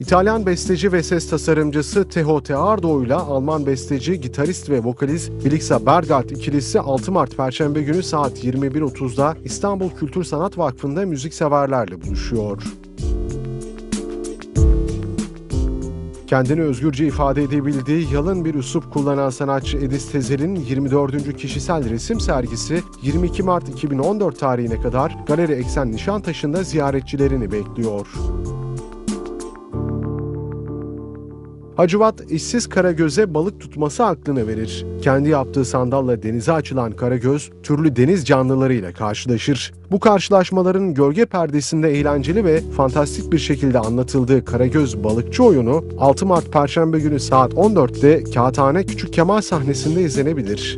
İtalyan besteci ve ses tasarımcısı Teho Teardo ile Alman besteci, gitarist ve vokalist Blixa Bergart ikilisi 6 Mart Perşembe günü saat 21.30'da İstanbul Kültür Sanat Vakfı'nda müzikseverlerle buluşuyor. Kendini özgürce ifade edebildiği yalın bir üslup kullanan sanatçı Edis Tezer'in 24. kişisel resim sergisi 22 Mart 2014 tarihine kadar Galeri Eksen Nişantaşı'nda ziyaretçilerini bekliyor. Hacivat işsiz Karagöz'e balık tutması aklını verir. Kendi yaptığı sandalla denize açılan Karagöz, türlü deniz canlılarıyla karşılaşır. Bu karşılaşmaların gölge perdesinde eğlenceli ve fantastik bir şekilde anlatıldığı Karagöz balıkçı oyunu 6 Mart Perşembe günü saat 14'te Kağıthane Küçük Kemal sahnesinde izlenebilir.